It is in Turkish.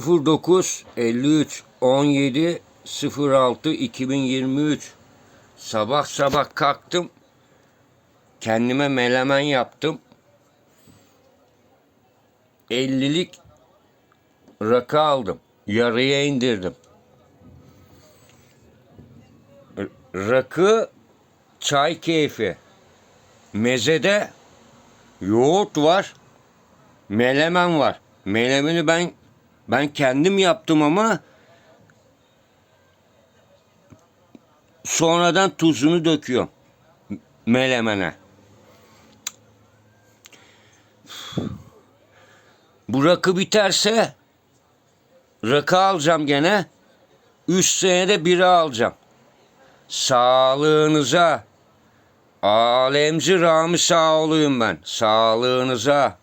09 53 17 06 2023 Sabah sabah kalktım. Kendime melemen yaptım. 50'lik rakı aldım. Yarıya indirdim. Rakı çay keyfi. Mezede yoğurt var. Melemen var. Melemeni ben ben kendim yaptım ama sonradan tuzunu döküyorum melemene. Bu rakı biterse rakı alacağım gene. Üç senede biri alacağım. Sağlığınıza. Alemci Rami sağ olayım ben. Sağlığınıza.